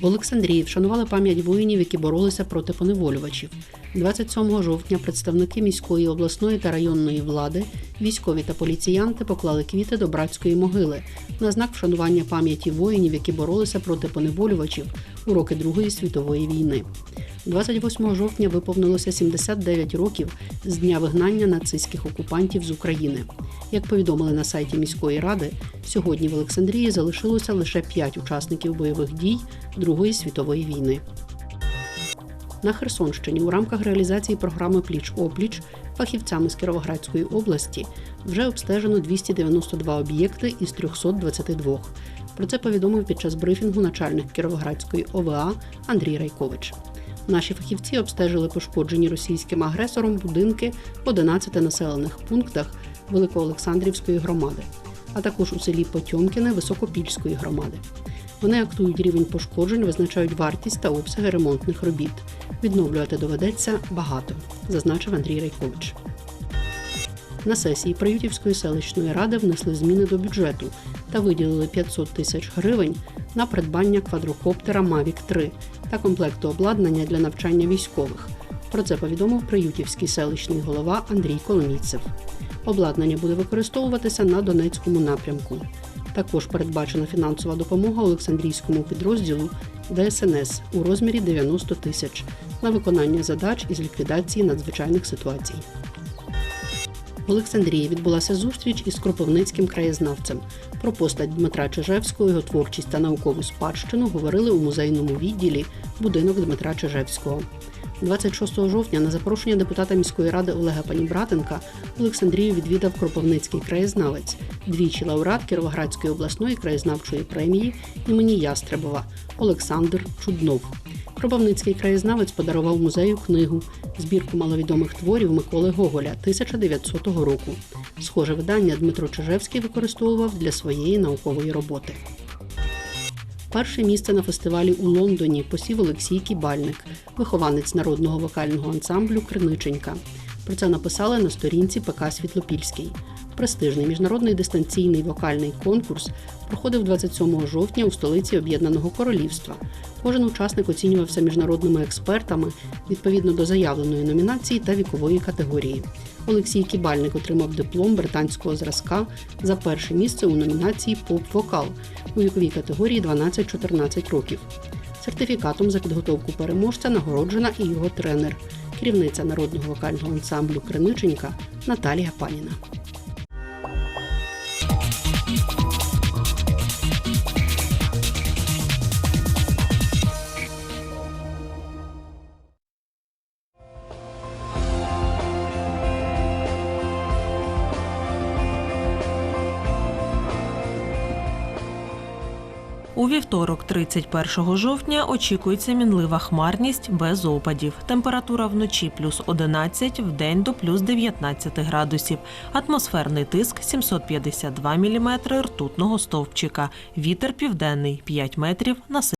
В Олександрії вшанували пам'ять воїнів, які боролися проти поневолювачів. 27 жовтня представники міської, обласної та районної влади, військові та поліціянти поклали квіти до братської могили на знак вшанування пам'яті воїнів, які боролися проти поневолювачів у роки Другої світової війни. 28 жовтня виповнилося 79 років з дня вигнання нацистських окупантів з України. Як повідомили на сайті міської ради, сьогодні в Олександрії залишилося лише 5 учасників бойових дій Другої світової війни. На Херсонщині у рамках реалізації програми Пліч опліч фахівцями з Кіровоградської області вже обстежено 292 об'єкти із 322. Про це повідомив під час брифінгу начальник Кіровоградської ОВА Андрій Райкович. Наші фахівці обстежили пошкоджені російським агресором будинки в 11 населених пунктах Великоолександрівської громади, а також у селі Потьомкіне Високопільської громади. Вони актують рівень пошкоджень, визначають вартість та обсяги ремонтних робіт. Відновлювати доведеться багато, зазначив Андрій Райкович. На сесії Приютівської селищної ради внесли зміни до бюджету та виділили 500 тисяч гривень на придбання квадрокоптера Mavic 3 та комплекту обладнання для навчання військових. Про це повідомив Приютівський селищний голова Андрій Коломійцев. Обладнання буде використовуватися на Донецькому напрямку. Також передбачена фінансова допомога Олександрійському підрозділу ДСНС у розмірі 90 тисяч на виконання задач із ліквідації надзвичайних ситуацій. В Олександрії відбулася зустріч із кропивницьким краєзнавцем. Про постать Дмитра Чижевського, його творчість та наукову спадщину говорили у музейному відділі будинок Дмитра Чижевського. 26 жовтня на запрошення депутата міської ради Олега Панібратенка Олександрію відвідав Кропивницький краєзнавець, двічі лауреат Кіровоградської обласної краєзнавчої премії імені Ястребова Олександр Чуднов. Кропивницький краєзнавець подарував музею книгу збірку маловідомих творів Миколи Гоголя 1900 року. Схоже видання Дмитро Чижевський використовував для своєї наукової роботи. Перше місце на фестивалі у Лондоні посів Олексій Кібальник, вихованець народного вокального ансамблю Криниченька. Про це написали на сторінці ПК Світлопільський. Престижний міжнародний дистанційний вокальний конкурс проходив 27 жовтня у столиці Об'єднаного Королівства. Кожен учасник оцінювався міжнародними експертами відповідно до заявленої номінації та вікової категорії. Олексій Кібальник отримав диплом британського зразка за перше місце у номінації Поп-вокал у віковій категорії 12-14 років. Сертифікатом за підготовку переможця нагороджена і його тренер, керівниця народного вокального ансамблю Криниченька Наталія Паніна. У вівторок, 31 жовтня, очікується мінлива хмарність без опадів. Температура вночі плюс 11, в день до плюс 19 градусів. Атмосферний тиск 752 міліметри ртутного стовпчика. Вітер південний 5 метрів на секунду.